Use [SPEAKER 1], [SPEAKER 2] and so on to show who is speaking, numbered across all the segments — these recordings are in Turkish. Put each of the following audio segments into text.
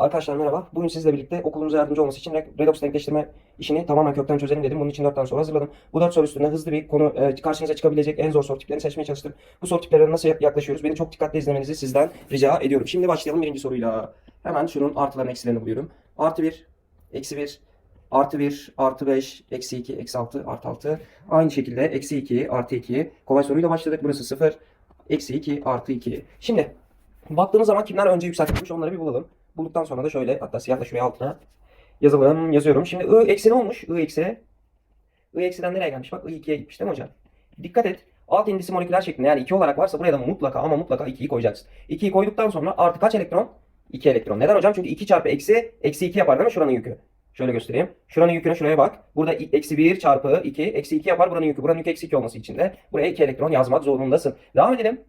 [SPEAKER 1] Arkadaşlar merhaba. Bugün sizle birlikte okulumuza yardımcı olması için re- redox denkleştirme işini tamamen kökten çözelim dedim. Bunun için 4 tane soru hazırladım. Bu 4 soru üstünde hızlı bir konu e, karşınıza çıkabilecek en zor soru tiplerini seçmeye çalıştım. Bu soru tiplerine nasıl yaklaşıyoruz? Beni çok dikkatli izlemenizi sizden rica ediyorum. Şimdi başlayalım birinci soruyla. Hemen şunun artılarını eksilerini buluyorum. Artı 1, eksi 1, artı 1, artı 5, eksi 2, eksi 6, artı 6. Aynı şekilde eksi 2, artı 2. Kolay soruyla başladık. Burası 0, eksi 2, artı 2. Şimdi baktığımız zaman kimler önce yükseltilmiş onları bir bulalım. Bulduktan sonra da şöyle hatta siyahla şuraya altına yazalım yazıyorum. Şimdi I eksi ne olmuş? I eksi. I eksiden nereye gelmiş? Bak I 2'ye gitmiş değil mi hocam? Dikkat et. Alt indisi moleküler şeklinde yani 2 olarak varsa buraya da mutlaka ama mutlaka 2'yi koyacaksın. 2'yi koyduktan sonra artı kaç elektron? 2 elektron. Neden hocam? Çünkü 2 çarpı eksi eksi 2 yapar değil mi şuranın yükü? Şöyle göstereyim. Şuranın yüküne şuraya bak. Burada eksi 1 çarpı 2 eksi 2 yapar buranın yükü. Buranın yükü eksi 2 olması için de buraya 2 elektron yazmak zorundasın. Devam edelim.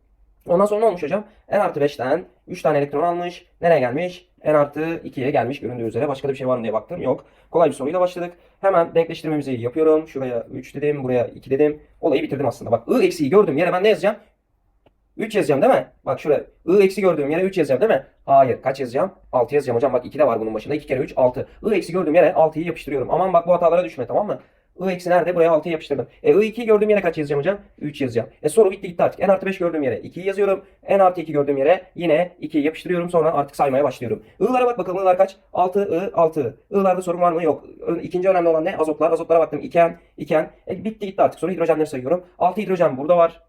[SPEAKER 1] Ondan sonra ne olmuş hocam? N artı 5'ten 3 tane elektron almış. Nereye gelmiş? N artı 2'ye gelmiş göründüğü üzere. Başka da bir şey var mı diye baktım. Yok. Kolay bir soruyla başladık. Hemen denkleştirmemizi yapıyorum. Şuraya 3 dedim. Buraya 2 dedim. Olayı bitirdim aslında. Bak I eksiği gördüğüm yere ben ne yazacağım? 3 yazacağım değil mi? Bak şuraya I eksi gördüğüm yere 3 yazacağım değil mi? Hayır. Kaç yazacağım? 6 yazacağım hocam. Bak 2 de var bunun başında. 2 kere 3 6. I eksi gördüğüm yere 6'yı yapıştırıyorum. Aman bak bu hatalara düşme tamam mı? I eksi nerede? Buraya 6'yı yapıştırdım. E I2 gördüğüm yere kaç yazacağım hocam? 3 yazacağım. E soru bitti gitti artık. N artı 5 gördüğüm yere 2'yi yazıyorum. N artı 2 gördüğüm yere yine 2'yi yapıştırıyorum. Sonra artık saymaya başlıyorum. I'lara bak bakalım. I'lar kaç? 6 I 6 I. I'larda sorun var mı? Yok. İkinci önemli olan ne? Azotlar. Azotlara baktım. İken, iken. E bitti gitti artık. Sonra hidrojenleri sayıyorum. 6 hidrojen burada var.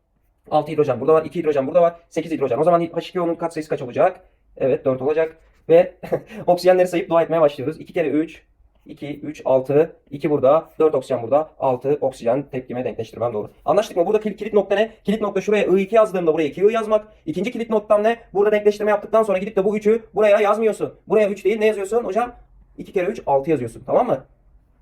[SPEAKER 1] 6 hidrojen burada var. 2 hidrojen burada var. 8 hidrojen. O zaman H2O'nun katsayısı kaç olacak? Evet 4 olacak. Ve oksijenleri sayıp dua etmeye başlıyoruz. 2 kere 3. 2, 3, 6, 2 burada, 4 oksijen burada, 6 oksijen tepkime denkleştirmem doğru. Anlaştık mı? Burada kilit, kilit nokta ne? Kilit nokta şuraya I2 yazdığımda buraya 2I yazmak. İkinci kilit noktam ne? Burada denkleştirme yaptıktan sonra gidip de bu 3'ü buraya yazmıyorsun. Buraya 3 değil ne yazıyorsun? Hocam 2 kere 3, 6 yazıyorsun. Tamam mı?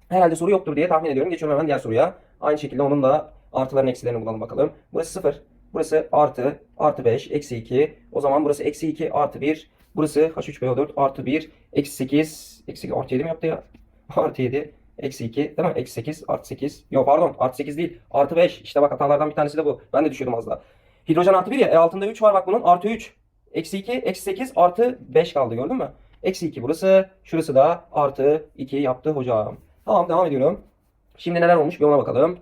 [SPEAKER 1] Herhalde soru yoktur diye tahmin ediyorum. Geçiyorum hemen diğer soruya. Aynı şekilde onun da artılarını eksilerini bulalım bakalım. Burası 0. Burası artı, artı 5, eksi 2. O zaman burası eksi 2, artı 1. Burası H3PO4 artı 1, eksi 8. Eksi artı 7 mi yaptı ya? Artı 7, eksi 2 değil mi? Eksi 8, artı 8. Yok pardon artı 8 değil. Artı 5. İşte bak hatalardan bir tanesi de bu. Ben de düşüyordum az daha. Hidrojen artı 1 ya. E altında 3 var bak bunun. Artı 3. Eksi 2, eksi 8, artı 5 kaldı gördün mü? Eksi 2 burası. Şurası da artı 2 yaptı hocam. Tamam devam ediyorum. Şimdi neler olmuş bir ona bakalım.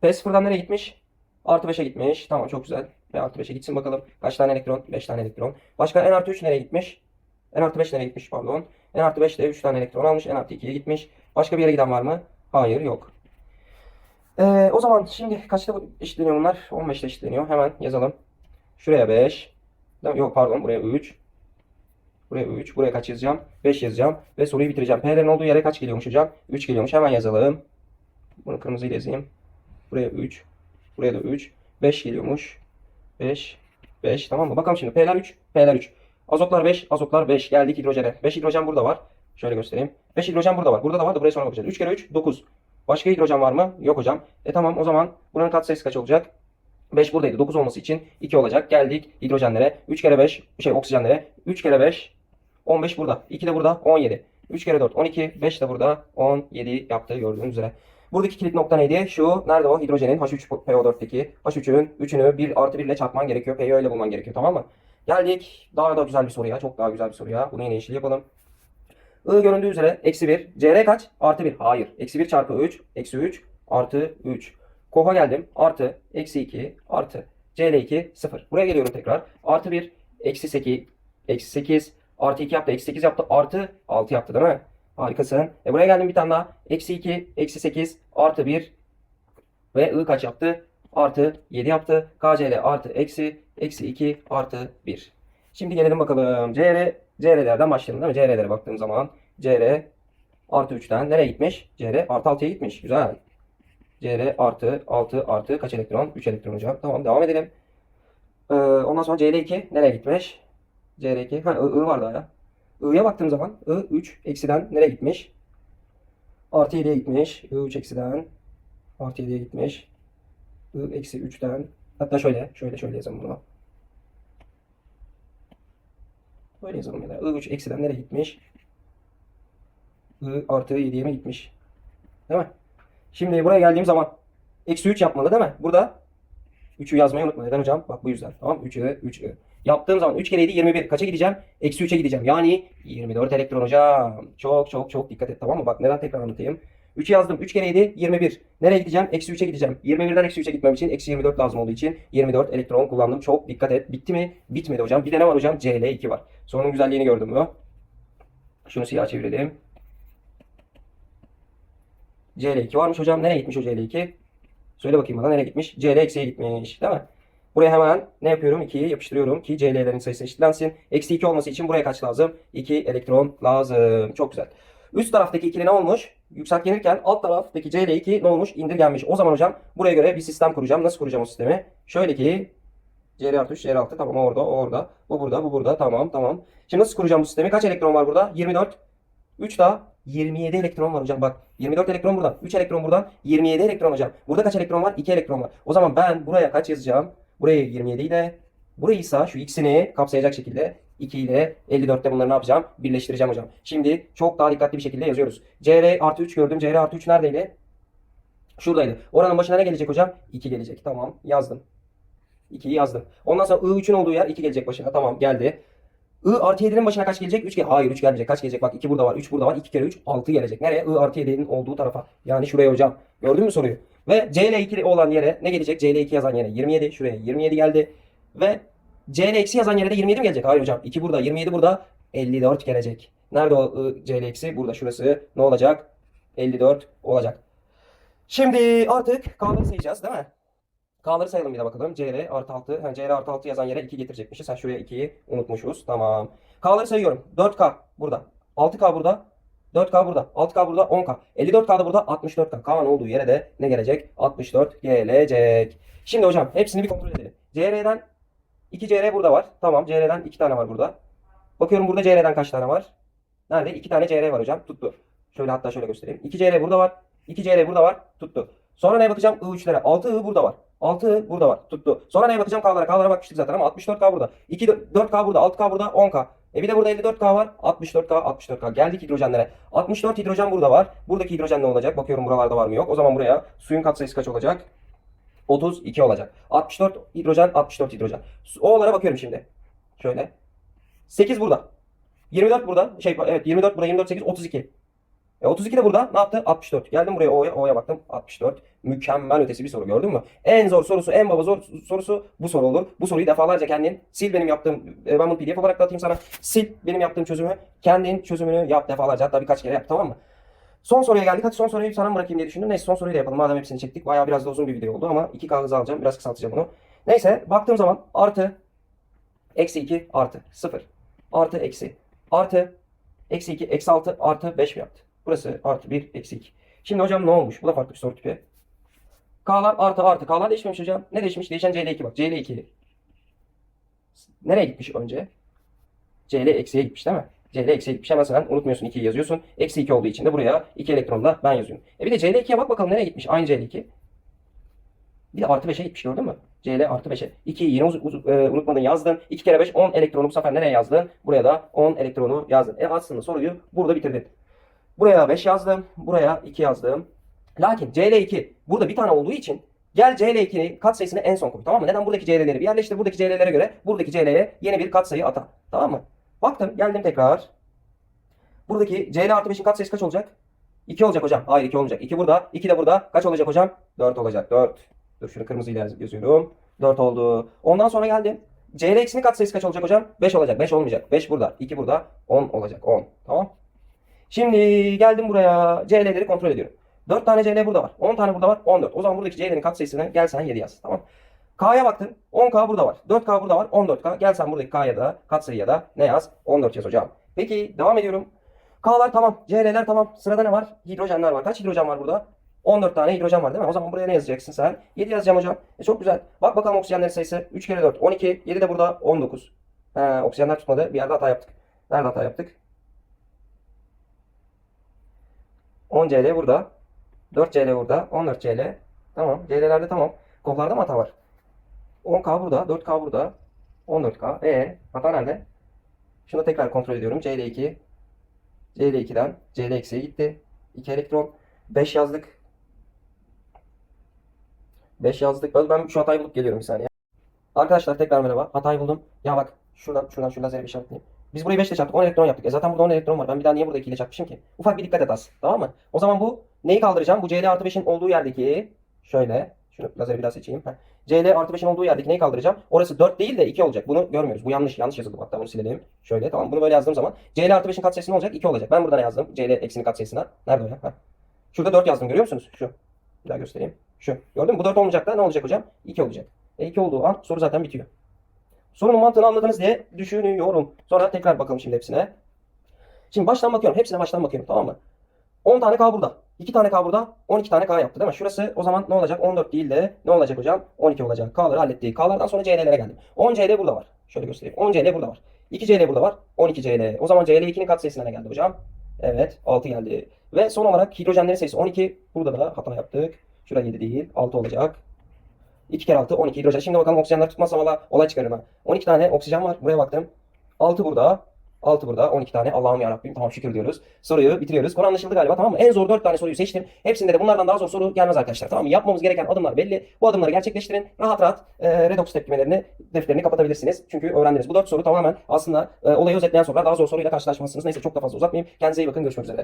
[SPEAKER 1] P sıfırdan nereye gitmiş? Artı 5'e gitmiş. Tamam çok güzel. P artı 5'e gitsin bakalım. Kaç tane elektron? 5 tane elektron. Başka N artı 3 nereye gitmiş? N artı 5 nereye gitmiş pardon. N artı 5 de 3 tane elektron almış. N artı 2'ye gitmiş. Başka bir yere giden var mı? Hayır yok. Ee, o zaman şimdi kaçta eşitleniyor bunlar? 15'te eşitleniyor. Hemen yazalım. Şuraya 5. Değil mi? Yok pardon buraya 3. Buraya 3. Buraya kaç yazacağım? 5 yazacağım. Ve soruyu bitireceğim. P'lerin olduğu yere kaç geliyormuş hocam? 3 geliyormuş. Hemen yazalım. Bunu kırmızıyla yazayım. Buraya 3. Buraya da 3. 5 geliyormuş. 5. 5 tamam mı? Bakalım şimdi. P'ler 3. P'ler 3. Azotlar 5. Azotlar 5. Geldik hidrojene. 5 hidrojen burada var. Şöyle göstereyim. 5 hidrojen burada var. Burada da var da buraya sonra bakacağız. 3 kere 3 9. Başka hidrojen var mı? Yok hocam. E tamam o zaman buranın katsayısı kaç olacak? 5 buradaydı. 9 olması için 2 olacak. Geldik hidrojenlere. 3 kere 5 şey oksijenlere. 3 kere 5 15 burada. 2 de burada 17. 3 kere 4 12. 5 de burada 17 yaptı gördüğünüz üzere. Buradaki kilit nokta neydi? Şu nerede o? Hidrojenin H3PO4'teki H3'ün 3'ünü 1 artı 1 ile çarpman gerekiyor. P'yi öyle bulman gerekiyor tamam mı? Geldik. Daha da güzel bir soruya. Çok daha güzel bir soruya. Bunu yine yeşil yapalım. I göründüğü üzere eksi 1. CR kaç? Artı 1. Hayır. Eksi 1 çarpı 3. Eksi 3 artı 3. Koha geldim. Artı. Eksi 2. Artı. CL2 0. Buraya geliyorum tekrar. Artı 1. Eksi 8. Eksi 8. Artı 2 yaptı. Eksi 8 yaptı. Artı 6 yaptı değil mi? Harikasın. E buraya geldim bir tane daha. Eksi 2. Eksi 8. Artı 1. Ve I kaç yaptı? Artı 7 yaptı. KCL artı eksi. Eksi 2 artı 1. Şimdi gelelim bakalım. CR, CR'lerden başlayalım değil mi? CR'lere baktığım zaman CR artı 3'ten nereye gitmiş? CR artı 6'ya gitmiş. Güzel. CR artı 6 artı kaç elektron? 3 elektron hocam. Tamam devam edelim. Ee, ondan sonra CL2 nereye gitmiş? CR2. Ha I, I var daha ya. I'ya baktığım zaman I 3 eksiden nereye gitmiş? Artı 7'ye gitmiş. I 3 eksiden artı 7'ye gitmiş. I eksi 3'ten hatta şöyle şöyle şöyle yazalım bunu. Böyle yazalım ya da I3 eksiden nereye gitmiş? I artı 7'ye mi gitmiş? Değil mi? Şimdi buraya geldiğim zaman eksi 3 yapmalı değil mi? Burada 3'ü yazmayı unutma. Neden hocam? Bak bu yüzden. Tamam 3'ü 3'ü. Yaptığım zaman 3 kere 7 21. Kaça gideceğim? Eksi 3'e gideceğim. Yani 24 elektron hocam. Çok çok çok dikkat et tamam mı? Bak neden tekrar anlatayım. 3'ü yazdım. 3 kere 7 21. Nereye gideceğim? Eksi 3'e gideceğim. 21'den eksi 3'e gitmem için eksi 24 lazım olduğu için 24 elektron kullandım. Çok dikkat et. Bitti mi? Bitmedi hocam. Bir de ne var hocam? CL2 var. Sorunun güzelliğini gördün mü? Şunu siyah çevirelim. CL2 varmış hocam. Nereye gitmiş o CL2? Söyle bakayım bana nereye gitmiş? CL eksiye gitmiş. Değil mi? Buraya hemen ne yapıyorum? 2'yi yapıştırıyorum ki CL'lerin sayısı eşitlensin. Eksi 2 olması için buraya kaç lazım? 2 elektron lazım. Çok güzel. Üst taraftaki ikili ne olmuş? Yükseltgenirken alt taraftaki CL2 ne olmuş? İndirgenmiş. O zaman hocam buraya göre bir sistem kuracağım. Nasıl kuracağım o sistemi? Şöyle ki CL artı 3, CL altı tamam orada, orada. Bu burada, bu burada. Tamam, tamam. Şimdi nasıl kuracağım bu sistemi? Kaç elektron var burada? 24. 3 daha 27 elektron var hocam. Bak 24 elektron buradan, 3 elektron buradan, 27 elektron hocam. Burada kaç elektron var? 2 elektron var. O zaman ben buraya kaç yazacağım? Buraya 27 ile burayı ise şu ikisini kapsayacak şekilde 2 ile 54'te bunları ne yapacağım? Birleştireceğim hocam. Şimdi çok daha dikkatli bir şekilde yazıyoruz. CR artı 3 gördüm. CR artı 3 neredeydi? Şuradaydı. Oranın başına ne gelecek hocam? 2 gelecek. Tamam yazdım. 2'yi yazdım. Ondan sonra I3'ün olduğu yer 2 gelecek başına. Tamam geldi. I artı 7'nin başına kaç gelecek? 3 gel. Hayır 3 gelmeyecek. Kaç gelecek? Bak 2 burada var. 3 burada var. 2 kere 3 6 gelecek. Nereye? I artı 7'nin olduğu tarafa. Yani şuraya hocam. Gördün mü soruyu? Ve CL2 olan yere ne gelecek? CL2 yazan yere 27. Şuraya 27 geldi. Ve CL eksi yazan yere de 27 mi gelecek? Hayır hocam. 2 burada. 27 burada. 54 gelecek. Nerede o I, CL eksi? Burada şurası. Ne olacak? 54 olacak. Şimdi artık K'ları sayacağız değil mi? K'ları sayalım bir de bakalım. CR artı 6. Ha, CR artı 6 yazan yere 2 getirecekmişiz. Sen şuraya 2'yi unutmuşuz. Tamam. K'ları sayıyorum. 4K burada. 6K burada. 4K burada. 6K burada. 10K. 54K da burada. 64K. K'nın olduğu yere de ne gelecek? 64 gelecek. Şimdi hocam hepsini bir kontrol edelim. CR'den 2 CR burada var. Tamam. CR'den 2 tane var burada. Bakıyorum burada CR'den kaç tane var? Nerede? 2 tane CR var hocam. Tuttu. Şöyle hatta şöyle göstereyim. 2 CR burada var. 2 CR burada var. Tuttu. Sonra neye bakacağım? I3'lere. 6 I burada var. 6 burada var. Tuttu. Sonra neye bakacağım? K'lara. K'lara bakmıştık zaten ama 64K burada. 2 4K burada. 6K burada. 10K. E bir de burada 54K var. 64K, 64K. Geldik hidrojenlere. 64 hidrojen burada var. Buradaki hidrojen ne olacak? Bakıyorum buralarda var mı yok. O zaman buraya suyun katsayısı kaç olacak? 32 olacak. 64 hidrojen, 64 hidrojen. O'lara bakıyorum şimdi. Şöyle. 8 burada. 24 burada. Şey evet 24 burada 24 8 32. E 32 de burada ne yaptı? 64. Geldim buraya O'ya, O'ya baktım. 64. Mükemmel ötesi bir soru gördün mü? En zor sorusu, en baba zor sorusu bu soru olur. Bu soruyu defalarca kendin sil benim yaptığım, e, ben bunu pdf olarak da atayım sana. Sil benim yaptığım çözümü, kendin çözümünü yap defalarca hatta birkaç kere yap tamam mı? Son soruya geldik. Hadi son soruyu sana mı bırakayım diye düşündüm. Neyse son soruyu da yapalım. Madem hepsini çektik. Bayağı biraz da uzun bir video oldu ama 2K hızı alacağım. Biraz kısaltacağım bunu. Neyse baktığım zaman artı eksi 2 artı 0 artı eksi artı eksi 2 eksi 6 artı 5 mi yaptı? Burası artı 1 eksi 2. Şimdi hocam ne olmuş? Bu da farklı bir soru tipi. K'lar artı artı. K'lar değişmemiş hocam. Ne değişmiş? Değişen CL2 bak. CL2. Nereye gitmiş önce? CL eksiye gitmiş değil mi? CL eksiye gitmiş. Hemen sen unutmuyorsun 2'yi yazıyorsun. Eksi 2 olduğu için de buraya 2 elektronla ben yazıyorum. E bir de CL2'ye bak bakalım nereye gitmiş? Aynı CL2. Bir de artı 5'e gitmiş gördün mü? CL artı 5'e. 2'yi yine uz- uz- e, unutmadın yazdın. 2 kere 5 10 elektronu bu sefer nereye yazdın? Buraya da 10 elektronu yazdın. E aslında soruyu burada bitirdin. Buraya 5 yazdım. Buraya 2 yazdım. Lakin CL2 burada bir tane olduğu için gel CL2'nin katsayısını en son koy. Tamam mı? Neden buradaki CL'leri bir yerleştir. Buradaki CL'lere göre buradaki CL'ye yeni bir katsayı ata. Tamam mı? Baktım geldim tekrar. Buradaki CL artı 5'in katsayısı kaç olacak? 2 olacak hocam. Hayır 2 olmayacak. 2 burada. 2 de burada. Kaç olacak hocam? 4 olacak. 4. Dur şunu kırmızıyla yazıyorum. 4 oldu. Ondan sonra geldim. CL eksinin katsayısı kaç olacak hocam? 5 olacak. 5 olmayacak. 5 burada. 2 burada. 10 olacak. 10. Tamam. Şimdi geldim buraya. CL'leri kontrol ediyorum. 4 tane CL burada var. 10 tane burada var. 14. O zaman buradaki CL'nin katsayısını gel sen 7 yaz. Tamam. K'ya baktın. 10K burada var. 4K burada var. 14K. Gel sen buradaki K'ya da katsayıya da ne yaz? 14 yaz hocam. Peki devam ediyorum. K'lar tamam. CL'ler tamam. Sırada ne var? Hidrojenler var. Kaç hidrojen var burada? 14 tane hidrojen var değil mi? O zaman buraya ne yazacaksın sen? 7 yazacağım hocam. E çok güzel. Bak bakalım oksijenlerin sayısı. 3 kere 4. 12. 7 de burada 19. He, oksijenler tutmadı. Bir yerde hata yaptık. Nerede hata yaptık? 10 CL burada. 4 CL burada. 14 CL. Tamam. CL'lerde tamam. Kollarda mı hata var? 10K burada. 4K burada. 14K. E hata nerede? Şunu tekrar kontrol ediyorum. CL2. CL2'den CL eksiye gitti. 2 elektron. 5 yazdık. 5 yazdık. Ben şu hatayı bulup geliyorum bir saniye. Arkadaşlar tekrar merhaba. Hatayı buldum. Ya bak şuradan şuradan şu lazeri bir işaretleyeyim. Biz burayı 5 ile çarptık. 10 elektron yaptık. E zaten burada 10 elektron var. Ben bir daha niye burada 2 ile çarpmışım ki? Ufak bir dikkat et az. Tamam mı? O zaman bu neyi kaldıracağım? Bu CL artı 5'in olduğu yerdeki şöyle. Şunu lazeri bir daha seçeyim. Heh. CL artı 5'in olduğu yerdeki neyi kaldıracağım? Orası 4 değil de 2 olacak. Bunu görmüyoruz. Bu yanlış. Yanlış yazıldı. Hatta bunu silelim. Şöyle tamam. Bunu böyle yazdığım zaman CL artı 5'in katsayısı ne olacak? 2 olacak. Ben burada ne yazdım? CL eksinin katsayısına. Nerede o ya? Heh. Şurada 4 yazdım. Görüyor musunuz? Şu. Bir daha göstereyim. Şu. Gördün mü? Bu 4 olmayacak da ne olacak hocam? 2 olacak. E 2 olduğu an soru zaten bitiyor. Sorunun mantığını anladınız diye düşünüyorum. Sonra tekrar bakalım şimdi hepsine. Şimdi baştan bakıyorum. Hepsine baştan bakıyorum. Tamam mı? 10 tane K burada. 2 tane K burada. 12 tane K yaptı değil mi? Şurası o zaman ne olacak? 14 değil de ne olacak hocam? 12 olacak. K'ları hallettik. K'lardan sonra CL'lere geldim. 10 CL burada var. Şöyle göstereyim. 10 CL burada var. 2 CL burada var. 12 CL. O zaman CL 2'nin katsayısına ne geldi hocam? Evet 6 geldi. Ve son olarak hidrojenlerin sayısı 12. Burada da hata yaptık. Şurada 7 değil. 6 olacak. 2 kere 6 12 hidrojen. Şimdi bakalım oksijenler tutmazsa valla olay çıkarırım ha. 12 tane oksijen var. Buraya baktım. 6 burada. 6 burada. 12 tane. Allah'ım yarabbim. Tamam şükür diyoruz. Soruyu bitiriyoruz. Konu anlaşıldı galiba tamam mı? En zor 4 tane soruyu seçtim. Hepsinde de bunlardan daha zor soru gelmez arkadaşlar. Tamam mı? Yapmamız gereken adımlar belli. Bu adımları gerçekleştirin. Rahat rahat e, redox tepkimelerini, defterini kapatabilirsiniz. Çünkü öğrendiniz. Bu 4 soru tamamen aslında e, olayı özetleyen sorular. Daha zor soruyla karşılaşmazsınız. Neyse çok da fazla uzatmayayım. Kendinize iyi bakın. Görüşmek üzere.